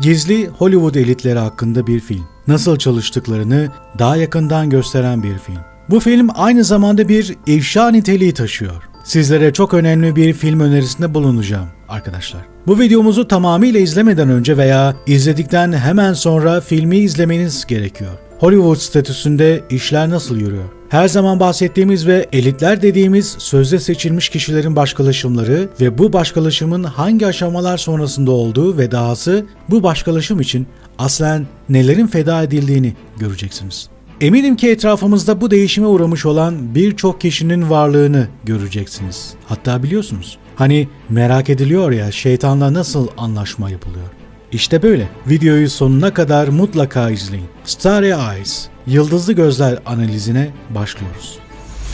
Gizli Hollywood elitleri hakkında bir film. Nasıl çalıştıklarını daha yakından gösteren bir film. Bu film aynı zamanda bir ifşa niteliği taşıyor. Sizlere çok önemli bir film önerisinde bulunacağım arkadaşlar. Bu videomuzu tamamıyla izlemeden önce veya izledikten hemen sonra filmi izlemeniz gerekiyor. Hollywood statüsünde işler nasıl yürüyor? Her zaman bahsettiğimiz ve elitler dediğimiz sözde seçilmiş kişilerin başkalaşımları ve bu başkalaşımın hangi aşamalar sonrasında olduğu ve dahası bu başkalaşım için aslen nelerin feda edildiğini göreceksiniz. Eminim ki etrafımızda bu değişime uğramış olan birçok kişinin varlığını göreceksiniz. Hatta biliyorsunuz. Hani merak ediliyor ya şeytanla nasıl anlaşma yapılıyor. İşte böyle. Videoyu sonuna kadar mutlaka izleyin. Starry Eyes, Yıldızlı Gözler analizine başlıyoruz.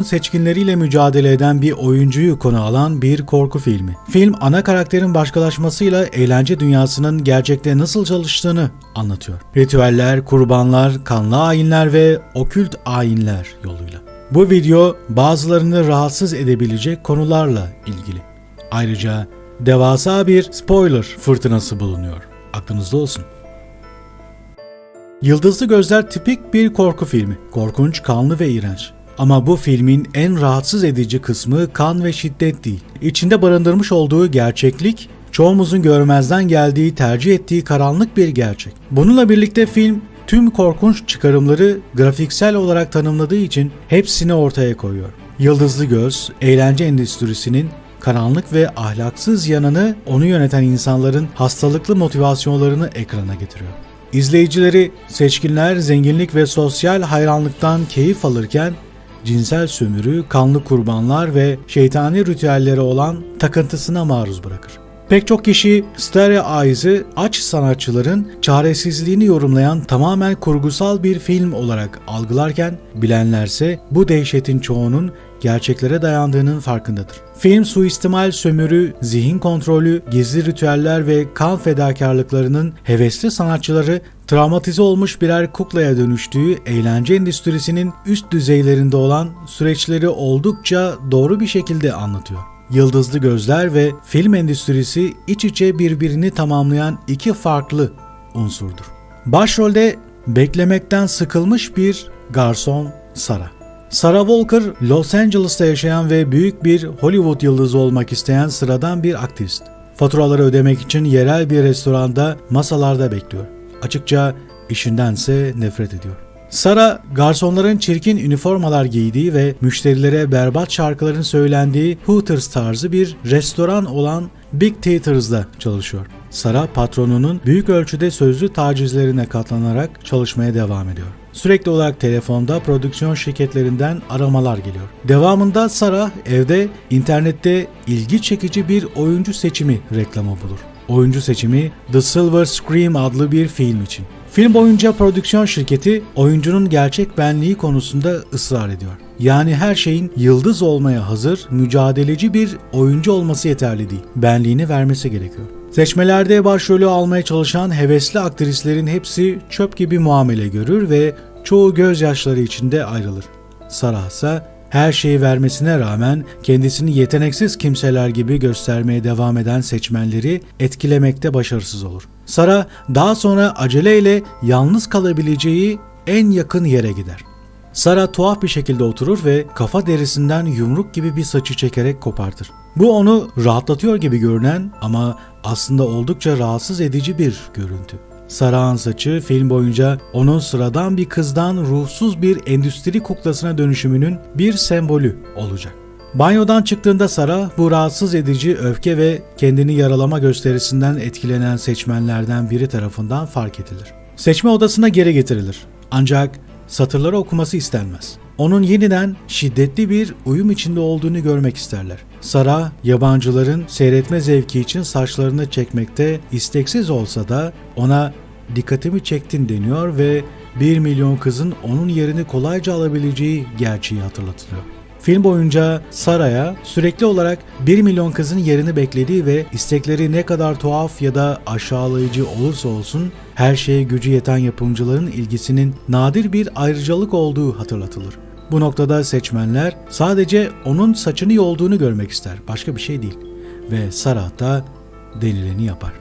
Seçkinleriyle mücadele eden bir oyuncuyu konu alan bir korku filmi. Film ana karakterin başkalaşmasıyla eğlence dünyasının gerçekte nasıl çalıştığını anlatıyor. Ritüeller, kurbanlar, kanlı ayinler ve okült ayinler yoluyla. Bu video bazılarını rahatsız edebilecek konularla ilgili. Ayrıca devasa bir spoiler fırtınası bulunuyor. Aklınızda olsun. Yıldızlı Gözler tipik bir korku filmi. Korkunç, kanlı ve iğrenç. Ama bu filmin en rahatsız edici kısmı kan ve şiddet değil. İçinde barındırmış olduğu gerçeklik, çoğumuzun görmezden geldiği, tercih ettiği karanlık bir gerçek. Bununla birlikte film tüm korkunç çıkarımları grafiksel olarak tanımladığı için hepsini ortaya koyuyor. Yıldızlı Göz, eğlence endüstrisinin karanlık ve ahlaksız yanını onu yöneten insanların hastalıklı motivasyonlarını ekrana getiriyor. İzleyicileri seçkinler zenginlik ve sosyal hayranlıktan keyif alırken cinsel sömürü, kanlı kurbanlar ve şeytani ritüelleri olan takıntısına maruz bırakır. Pek çok kişi Starry Eyes'ı aç sanatçıların çaresizliğini yorumlayan tamamen kurgusal bir film olarak algılarken bilenlerse bu dehşetin çoğunun gerçeklere dayandığının farkındadır. Film suistimal, sömürü, zihin kontrolü, gizli ritüeller ve kan fedakarlıklarının hevesli sanatçıları travmatize olmuş birer kuklaya dönüştüğü eğlence endüstrisinin üst düzeylerinde olan süreçleri oldukça doğru bir şekilde anlatıyor. Yıldızlı Gözler ve film endüstrisi iç içe birbirini tamamlayan iki farklı unsurdur. Başrolde beklemekten sıkılmış bir garson Sara. Sarah Walker, Los Angeles'ta yaşayan ve büyük bir Hollywood yıldızı olmak isteyen sıradan bir aktivist. Faturaları ödemek için yerel bir restoranda masalarda bekliyor. Açıkça işindense nefret ediyor. Sara, garsonların çirkin üniformalar giydiği ve müşterilere berbat şarkıların söylendiği Hooters tarzı bir restoran olan Big Theaters'da çalışıyor. Sara patronunun büyük ölçüde sözlü tacizlerine katlanarak çalışmaya devam ediyor. Sürekli olarak telefonda prodüksiyon şirketlerinden aramalar geliyor. Devamında Sara evde internette ilgi çekici bir oyuncu seçimi reklamı bulur. Oyuncu seçimi The Silver Scream adlı bir film için. Film boyunca prodüksiyon şirketi oyuncunun gerçek benliği konusunda ısrar ediyor. Yani her şeyin yıldız olmaya hazır, mücadeleci bir oyuncu olması yeterli değil. Benliğini vermesi gerekiyor. Seçmelerde başrolü almaya çalışan hevesli aktrislerin hepsi çöp gibi muamele görür ve çoğu gözyaşları içinde ayrılır. Sarah ise her şeyi vermesine rağmen kendisini yeteneksiz kimseler gibi göstermeye devam eden seçmenleri etkilemekte başarısız olur. Sara daha sonra aceleyle yalnız kalabileceği en yakın yere gider. Sara tuhaf bir şekilde oturur ve kafa derisinden yumruk gibi bir saçı çekerek kopartır. Bu onu rahatlatıyor gibi görünen ama aslında oldukça rahatsız edici bir görüntü. Sarah'ın saçı film boyunca onun sıradan bir kızdan ruhsuz bir endüstri kuklasına dönüşümünün bir sembolü olacak. Banyodan çıktığında Sara bu rahatsız edici öfke ve kendini yaralama gösterisinden etkilenen seçmenlerden biri tarafından fark edilir. Seçme odasına geri getirilir. Ancak satırları okuması istenmez. Onun yeniden şiddetli bir uyum içinde olduğunu görmek isterler. Sara, yabancıların seyretme zevki için saçlarını çekmekte isteksiz olsa da ona dikkatimi çektin deniyor ve 1 milyon kızın onun yerini kolayca alabileceği gerçeği hatırlatılıyor. Film boyunca Sara'ya sürekli olarak 1 milyon kızın yerini beklediği ve istekleri ne kadar tuhaf ya da aşağılayıcı olursa olsun her şeye gücü yeten yapımcıların ilgisinin nadir bir ayrıcalık olduğu hatırlatılır. Bu noktada seçmenler sadece onun saçını yolduğunu görmek ister, başka bir şey değil. Ve Sarah da denileni yapar.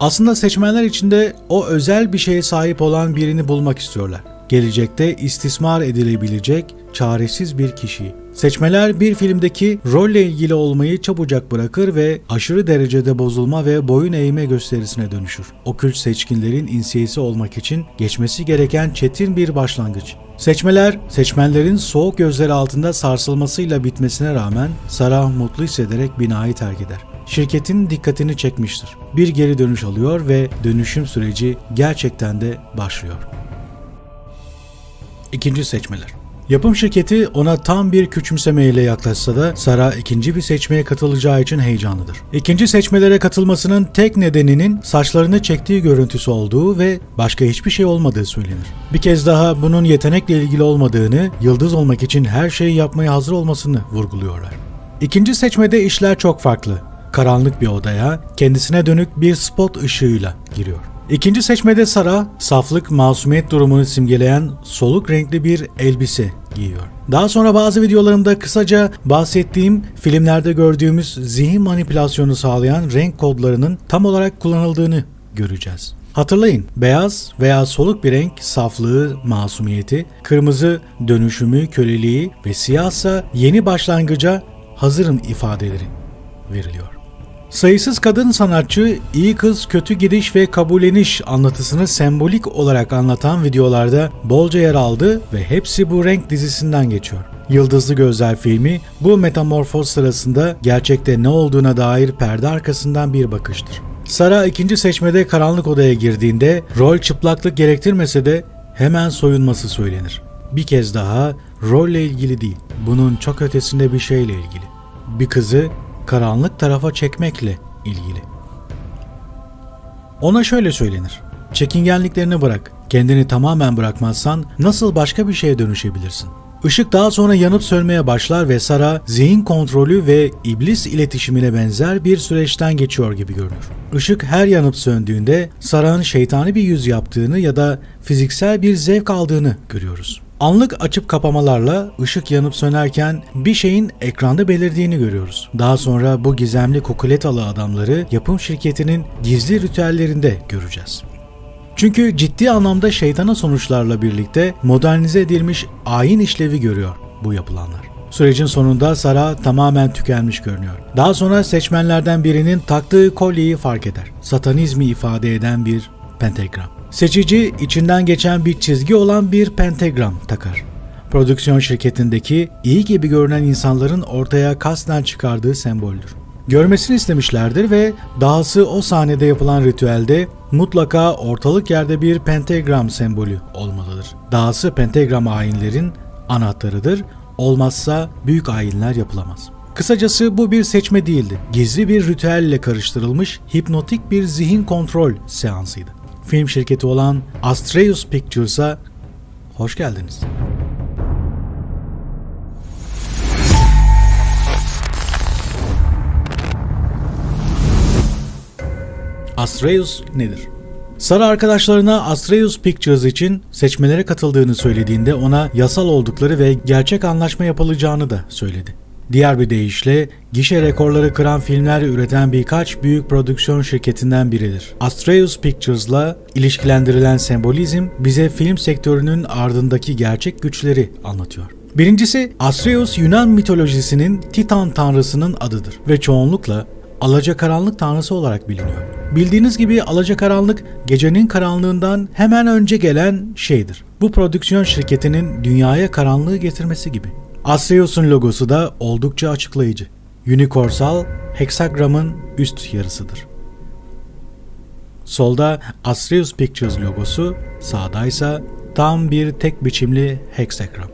Aslında seçmenler içinde o özel bir şeye sahip olan birini bulmak istiyorlar. Gelecekte istismar edilebilecek çaresiz bir kişiyi. Seçmeler bir filmdeki rolle ilgili olmayı çabucak bırakır ve aşırı derecede bozulma ve boyun eğme gösterisine dönüşür. Okült seçkinlerin insiyesi olmak için geçmesi gereken çetin bir başlangıç. Seçmeler, seçmenlerin soğuk gözleri altında sarsılmasıyla bitmesine rağmen Sarah mutlu hissederek binayı terk eder. Şirketin dikkatini çekmiştir. Bir geri dönüş alıyor ve dönüşüm süreci gerçekten de başlıyor. İkinci seçmeler. Yapım şirketi ona tam bir küçümsemeyle yaklaşsa da Sara ikinci bir seçmeye katılacağı için heyecanlıdır. İkinci seçmelere katılmasının tek nedeninin saçlarını çektiği görüntüsü olduğu ve başka hiçbir şey olmadığı söylenir. Bir kez daha bunun yetenekle ilgili olmadığını, yıldız olmak için her şeyi yapmaya hazır olmasını vurguluyorlar. İkinci seçmede işler çok farklı. Karanlık bir odaya kendisine dönük bir spot ışığıyla giriyor. İkinci seçmede Sara, saflık, masumiyet durumunu simgeleyen soluk renkli bir elbise giyiyor. Daha sonra bazı videolarımda kısaca bahsettiğim filmlerde gördüğümüz zihin manipülasyonu sağlayan renk kodlarının tam olarak kullanıldığını göreceğiz. Hatırlayın, beyaz veya soluk bir renk saflığı, masumiyeti, kırmızı dönüşümü, köleliği ve siyahsa yeni başlangıca hazırım ifadeleri veriliyor. Sayısız kadın sanatçı iyi kız kötü gidiş ve kabulleniş anlatısını sembolik olarak anlatan videolarda bolca yer aldı ve hepsi bu renk dizisinden geçiyor. Yıldızlı Gözler filmi bu metamorfoz sırasında gerçekte ne olduğuna dair perde arkasından bir bakıştır. Sara ikinci seçmede karanlık odaya girdiğinde rol çıplaklık gerektirmese de hemen soyunması söylenir. Bir kez daha rolle ilgili değil, bunun çok ötesinde bir şeyle ilgili. Bir kızı karanlık tarafa çekmekle ilgili. Ona şöyle söylenir. Çekingenliklerini bırak. Kendini tamamen bırakmazsan nasıl başka bir şeye dönüşebilirsin? Işık daha sonra yanıp sönmeye başlar ve Sara zihin kontrolü ve iblis iletişimine benzer bir süreçten geçiyor gibi görünür. Işık her yanıp söndüğünde Sara'nın şeytani bir yüz yaptığını ya da fiziksel bir zevk aldığını görüyoruz. Anlık açıp kapamalarla ışık yanıp sönerken bir şeyin ekranda belirdiğini görüyoruz. Daha sonra bu gizemli kukuletalı adamları yapım şirketinin gizli ritüellerinde göreceğiz. Çünkü ciddi anlamda şeytana sonuçlarla birlikte modernize edilmiş ayin işlevi görüyor bu yapılanlar. Sürecin sonunda Sara tamamen tükenmiş görünüyor. Daha sonra seçmenlerden birinin taktığı kolyeyi fark eder. Satanizmi ifade eden bir pentagram. Seçici içinden geçen bir çizgi olan bir pentagram takar. Prodüksiyon şirketindeki iyi gibi görünen insanların ortaya kasten çıkardığı semboldür. Görmesini istemişlerdir ve dahası o sahnede yapılan ritüelde mutlaka ortalık yerde bir pentagram sembolü olmalıdır. Dahası pentagram ayinlerin anahtarıdır. Olmazsa büyük ayinler yapılamaz. Kısacası bu bir seçme değildi. Gizli bir ritüelle karıştırılmış hipnotik bir zihin kontrol seansıydı. Film şirketi olan Astreus Pictures'a hoş geldiniz. Astreus nedir? Sara arkadaşlarına Astreus Pictures için seçmelere katıldığını söylediğinde ona yasal oldukları ve gerçek anlaşma yapılacağını da söyledi. Diğer bir deyişle gişe rekorları kıran filmler üreten birkaç büyük prodüksiyon şirketinden biridir. Astreus Pictures'la ilişkilendirilen sembolizm bize film sektörünün ardındaki gerçek güçleri anlatıyor. Birincisi Astreus Yunan mitolojisinin Titan tanrısının adıdır ve çoğunlukla alacakaranlık tanrısı olarak biliniyor. Bildiğiniz gibi alacakaranlık gecenin karanlığından hemen önce gelen şeydir. Bu prodüksiyon şirketinin dünyaya karanlığı getirmesi gibi. Astreus'un logosu da oldukça açıklayıcı. Unikorsal, heksagramın üst yarısıdır. Solda Astreus Pictures logosu, sağda ise tam bir tek biçimli heksagram.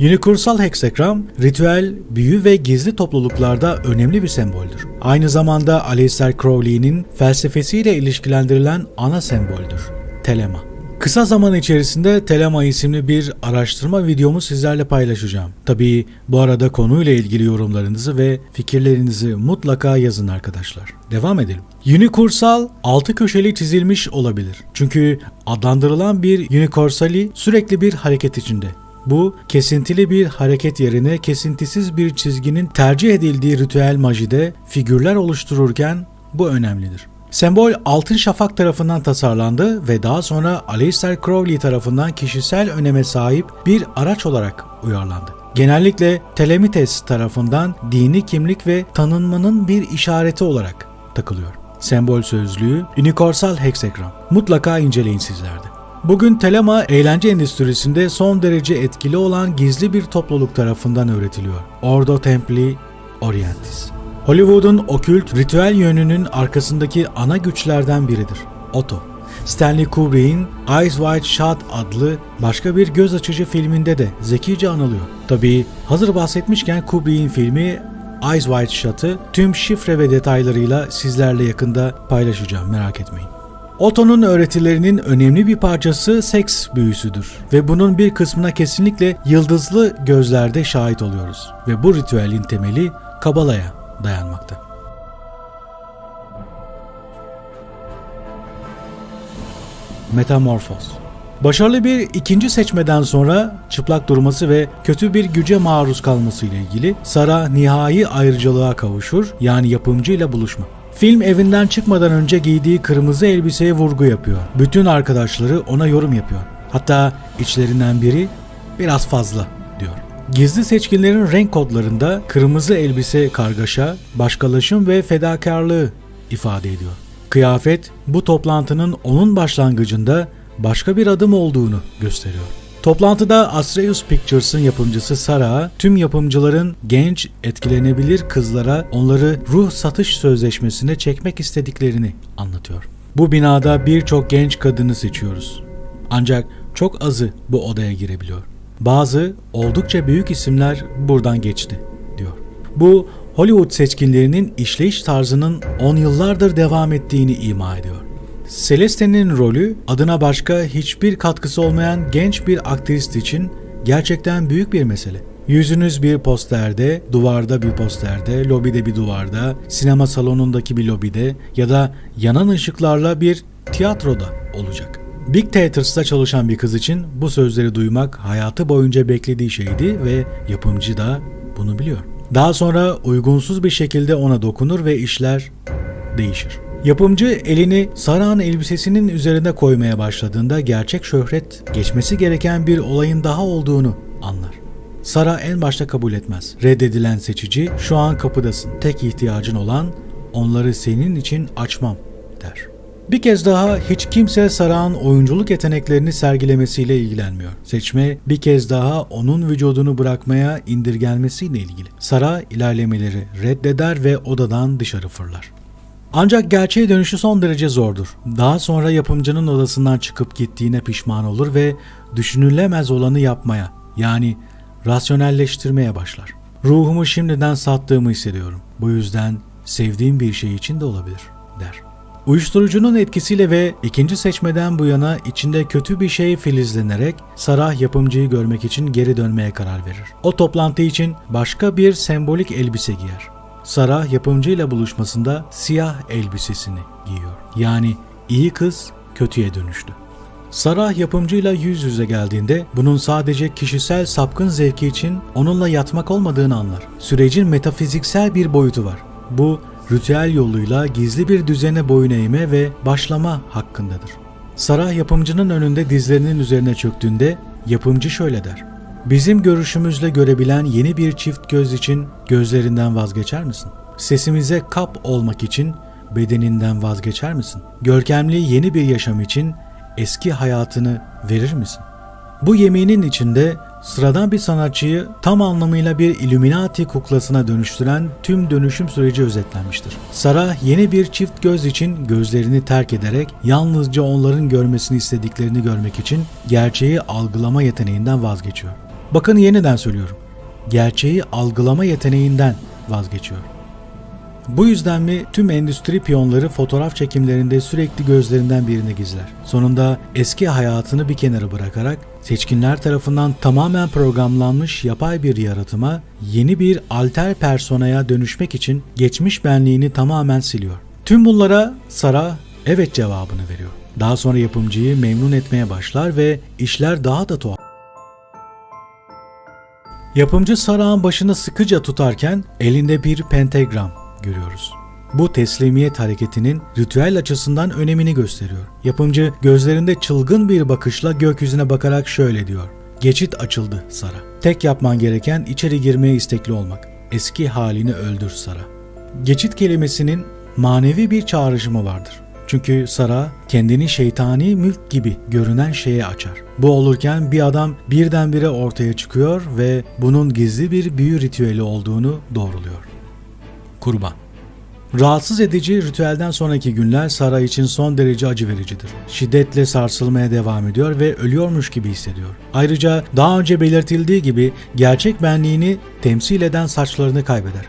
Unikursal heksagram, ritüel, büyü ve gizli topluluklarda önemli bir semboldür. Aynı zamanda Aleister Crowley'nin felsefesiyle ilişkilendirilen ana semboldür. Telema. Kısa zaman içerisinde Telema isimli bir araştırma videomu sizlerle paylaşacağım. Tabii bu arada konuyla ilgili yorumlarınızı ve fikirlerinizi mutlaka yazın arkadaşlar. Devam edelim. Unikursal altı köşeli çizilmiş olabilir. Çünkü adlandırılan bir unikursali sürekli bir hareket içinde. Bu kesintili bir hareket yerine kesintisiz bir çizginin tercih edildiği ritüel majide figürler oluştururken bu önemlidir. Sembol Altın Şafak tarafından tasarlandı ve daha sonra Aleister Crowley tarafından kişisel öneme sahip bir araç olarak uyarlandı. Genellikle Telemites tarafından dini kimlik ve tanınmanın bir işareti olarak takılıyor. Sembol sözlüğü Unikorsal Hexagram. Mutlaka inceleyin sizlerde. Bugün Telema eğlence endüstrisinde son derece etkili olan gizli bir topluluk tarafından öğretiliyor. Ordo Templi Orientis. Hollywood'un okült ritüel yönünün arkasındaki ana güçlerden biridir. Otto. Stanley Kubrick'in Eyes Wide Shut adlı başka bir göz açıcı filminde de zekice anılıyor. Tabii hazır bahsetmişken Kubrick'in filmi Eyes Wide Shut'ı tüm şifre ve detaylarıyla sizlerle yakında paylaşacağım merak etmeyin. Otto'nun öğretilerinin önemli bir parçası seks büyüsüdür ve bunun bir kısmına kesinlikle yıldızlı gözlerde şahit oluyoruz ve bu ritüelin temeli Kabala'ya dayanmakta. Metamorfoz Başarılı bir ikinci seçmeden sonra çıplak durması ve kötü bir güce maruz kalması ile ilgili Sara nihai ayrıcalığa kavuşur yani yapımcı ile buluşma. Film evinden çıkmadan önce giydiği kırmızı elbiseye vurgu yapıyor. Bütün arkadaşları ona yorum yapıyor. Hatta içlerinden biri biraz fazla. Gizli seçkinlerin renk kodlarında kırmızı elbise kargaşa, başkalaşım ve fedakarlığı ifade ediyor. Kıyafet bu toplantının onun başlangıcında başka bir adım olduğunu gösteriyor. Toplantıda Astreus Pictures'ın yapımcısı Sara, tüm yapımcıların genç, etkilenebilir kızlara onları ruh satış sözleşmesine çekmek istediklerini anlatıyor. Bu binada birçok genç kadını seçiyoruz. Ancak çok azı bu odaya girebiliyor. Bazı oldukça büyük isimler buradan geçti, diyor. Bu Hollywood seçkinlerinin işleyiş tarzının 10 yıllardır devam ettiğini ima ediyor. Celeste'nin rolü adına başka hiçbir katkısı olmayan genç bir aktrist için gerçekten büyük bir mesele. Yüzünüz bir posterde, duvarda bir posterde, lobide bir duvarda, sinema salonundaki bir lobide ya da yanan ışıklarla bir tiyatroda olacak. Big Theaters'ta çalışan bir kız için bu sözleri duymak hayatı boyunca beklediği şeydi ve yapımcı da bunu biliyor. Daha sonra uygunsuz bir şekilde ona dokunur ve işler değişir. Yapımcı elini Sarah'ın elbisesinin üzerine koymaya başladığında gerçek şöhret geçmesi gereken bir olayın daha olduğunu anlar. Sara en başta kabul etmez. Reddedilen seçici şu an kapıdasın. Tek ihtiyacın olan onları senin için açmam. Bir kez daha hiç kimse Sarah'ın oyunculuk yeteneklerini sergilemesiyle ilgilenmiyor. Seçme bir kez daha onun vücudunu bırakmaya indirgenmesiyle ilgili. Sarah ilerlemeleri reddeder ve odadan dışarı fırlar. Ancak gerçeğe dönüşü son derece zordur. Daha sonra yapımcının odasından çıkıp gittiğine pişman olur ve düşünülemez olanı yapmaya yani rasyonelleştirmeye başlar. Ruhumu şimdiden sattığımı hissediyorum. Bu yüzden sevdiğim bir şey için de olabilir der. Uyuşturucunun etkisiyle ve ikinci seçmeden bu yana içinde kötü bir şey filizlenerek Sarah yapımcıyı görmek için geri dönmeye karar verir. O toplantı için başka bir sembolik elbise giyer. Sara yapımcıyla buluşmasında siyah elbisesini giyiyor. Yani iyi kız kötüye dönüştü. Sarah yapımcıyla yüz yüze geldiğinde bunun sadece kişisel sapkın zevki için onunla yatmak olmadığını anlar. Sürecin metafiziksel bir boyutu var. Bu ritüel yoluyla gizli bir düzene boyun eğme ve başlama hakkındadır. Sarah yapımcının önünde dizlerinin üzerine çöktüğünde yapımcı şöyle der. Bizim görüşümüzle görebilen yeni bir çift göz için gözlerinden vazgeçer misin? Sesimize kap olmak için bedeninden vazgeçer misin? Görkemli yeni bir yaşam için eski hayatını verir misin? Bu yeminin içinde sıradan bir sanatçıyı tam anlamıyla bir Illuminati kuklasına dönüştüren tüm dönüşüm süreci özetlenmiştir. Sarah yeni bir çift göz için gözlerini terk ederek yalnızca onların görmesini istediklerini görmek için gerçeği algılama yeteneğinden vazgeçiyor. Bakın yeniden söylüyorum. Gerçeği algılama yeteneğinden vazgeçiyor. Bu yüzden mi tüm endüstri piyonları fotoğraf çekimlerinde sürekli gözlerinden birini gizler. Sonunda eski hayatını bir kenara bırakarak seçkinler tarafından tamamen programlanmış yapay bir yaratıma, yeni bir alter personaya dönüşmek için geçmiş benliğini tamamen siliyor. Tüm bunlara Sara evet cevabını veriyor. Daha sonra yapımcıyı memnun etmeye başlar ve işler daha da tuhaf. Yapımcı Sarah'ın başını sıkıca tutarken elinde bir pentagram görüyoruz. Bu teslimiyet hareketinin ritüel açısından önemini gösteriyor. Yapımcı gözlerinde çılgın bir bakışla gökyüzüne bakarak şöyle diyor. Geçit açıldı Sara. Tek yapman gereken içeri girmeye istekli olmak. Eski halini öldür Sara. Geçit kelimesinin manevi bir çağrışımı vardır. Çünkü Sara kendini şeytani mülk gibi görünen şeye açar. Bu olurken bir adam birdenbire ortaya çıkıyor ve bunun gizli bir büyü ritüeli olduğunu doğruluyor. Kurban Rahatsız edici ritüelden sonraki günler Sara için son derece acı vericidir. Şiddetle sarsılmaya devam ediyor ve ölüyormuş gibi hissediyor. Ayrıca daha önce belirtildiği gibi gerçek benliğini temsil eden saçlarını kaybeder.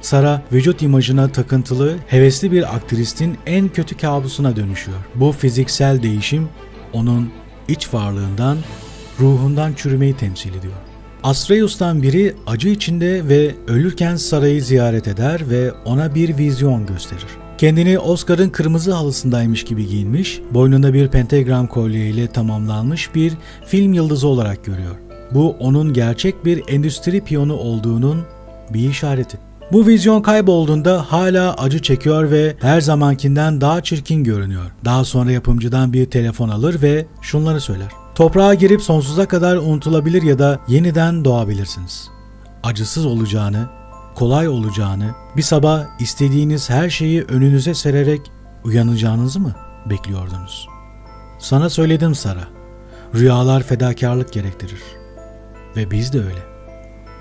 Sara vücut imajına takıntılı, hevesli bir aktristin en kötü kabusuna dönüşüyor. Bu fiziksel değişim onun iç varlığından, ruhundan çürümeyi temsil ediyor. Asreus'tan biri acı içinde ve ölürken Sara'yı ziyaret eder ve ona bir vizyon gösterir. Kendini Oscar'ın kırmızı halısındaymış gibi giyinmiş, boynunda bir pentagram kolye ile tamamlanmış bir film yıldızı olarak görüyor. Bu onun gerçek bir endüstri piyonu olduğunun bir işareti. Bu vizyon kaybolduğunda hala acı çekiyor ve her zamankinden daha çirkin görünüyor. Daha sonra yapımcıdan bir telefon alır ve şunları söyler. Toprağa girip sonsuza kadar unutulabilir ya da yeniden doğabilirsiniz. Acısız olacağını, kolay olacağını, bir sabah istediğiniz her şeyi önünüze sererek uyanacağınızı mı bekliyordunuz? Sana söyledim Sara. Rüyalar fedakarlık gerektirir. Ve biz de öyle.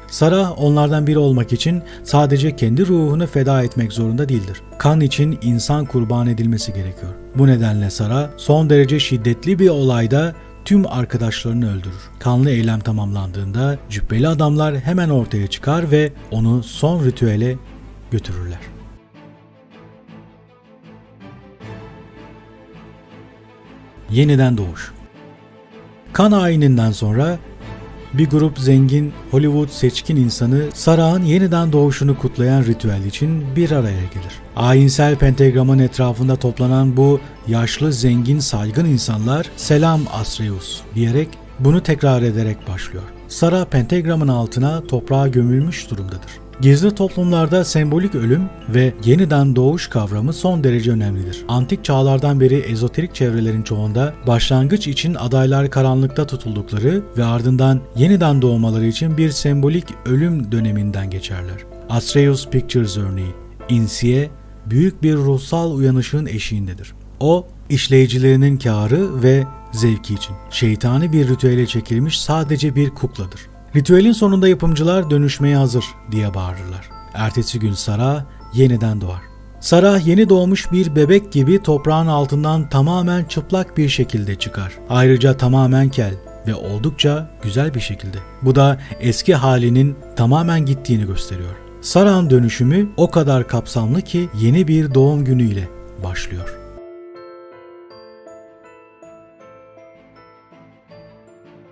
Sara onlardan biri olmak için sadece kendi ruhunu feda etmek zorunda değildir. Kan için insan kurban edilmesi gerekiyor. Bu nedenle Sara son derece şiddetli bir olayda tüm arkadaşlarını öldürür. Kanlı eylem tamamlandığında cübbeli adamlar hemen ortaya çıkar ve onu son ritüele götürürler. Yeniden doğuş Kan ayininden sonra bir grup zengin Hollywood seçkin insanı Sarah'ın yeniden doğuşunu kutlayan ritüel için bir araya gelir. Ayinsel pentagramın etrafında toplanan bu yaşlı zengin saygın insanlar selam Asreus diyerek bunu tekrar ederek başlıyor. Sara pentagramın altına toprağa gömülmüş durumdadır. Gizli toplumlarda sembolik ölüm ve yeniden doğuş kavramı son derece önemlidir. Antik çağlardan beri ezoterik çevrelerin çoğunda başlangıç için adaylar karanlıkta tutuldukları ve ardından yeniden doğmaları için bir sembolik ölüm döneminden geçerler. Astreus Pictures örneği, İnsiye büyük bir ruhsal uyanışın eşiğindedir. O, işleyicilerinin kârı ve zevki için şeytani bir ritüele çekilmiş sadece bir kukladır. Ritüelin sonunda yapımcılar dönüşmeye hazır diye bağırırlar. Ertesi gün Sara yeniden doğar. Sara yeni doğmuş bir bebek gibi toprağın altından tamamen çıplak bir şekilde çıkar. Ayrıca tamamen kel ve oldukça güzel bir şekilde. Bu da eski halinin tamamen gittiğini gösteriyor. Sara'nın dönüşümü o kadar kapsamlı ki yeni bir doğum günüyle başlıyor.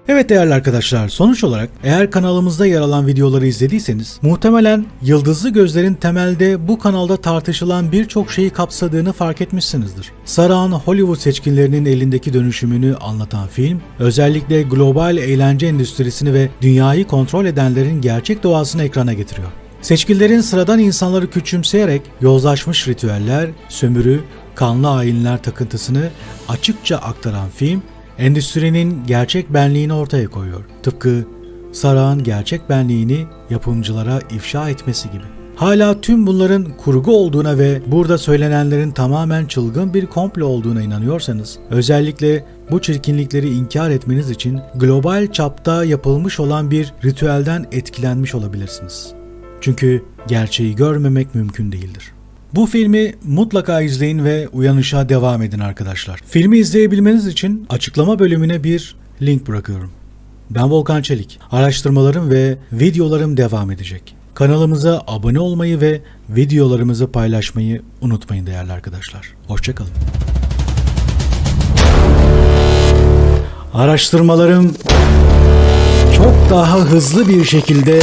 Evet değerli arkadaşlar sonuç olarak eğer kanalımızda yer alan videoları izlediyseniz muhtemelen Yıldızlı Gözler'in temelde bu kanalda tartışılan birçok şeyi kapsadığını fark etmişsinizdir. Sarah'ın Hollywood seçkinlerinin elindeki dönüşümünü anlatan film özellikle global eğlence endüstrisini ve dünyayı kontrol edenlerin gerçek doğasını ekrana getiriyor. Seçkillerin sıradan insanları küçümseyerek yozlaşmış ritüeller, sömürü, kanlı ayinler takıntısını açıkça aktaran film endüstrinin gerçek benliğini ortaya koyuyor. Tıpkı Sarah'ın gerçek benliğini yapımcılara ifşa etmesi gibi. Hala tüm bunların kurgu olduğuna ve burada söylenenlerin tamamen çılgın bir komplo olduğuna inanıyorsanız, özellikle bu çirkinlikleri inkar etmeniz için global çapta yapılmış olan bir ritüelden etkilenmiş olabilirsiniz. Çünkü gerçeği görmemek mümkün değildir. Bu filmi mutlaka izleyin ve uyanışa devam edin arkadaşlar. Filmi izleyebilmeniz için açıklama bölümüne bir link bırakıyorum. Ben Volkan Çelik. Araştırmalarım ve videolarım devam edecek. Kanalımıza abone olmayı ve videolarımızı paylaşmayı unutmayın değerli arkadaşlar. Hoşçakalın. Araştırmalarım çok daha hızlı bir şekilde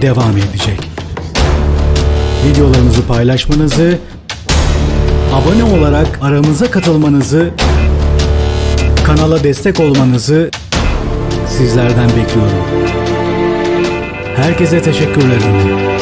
devam edecek videolarımızı paylaşmanızı, abone olarak aramıza katılmanızı, kanala destek olmanızı sizlerden bekliyorum. Herkese teşekkürlerim.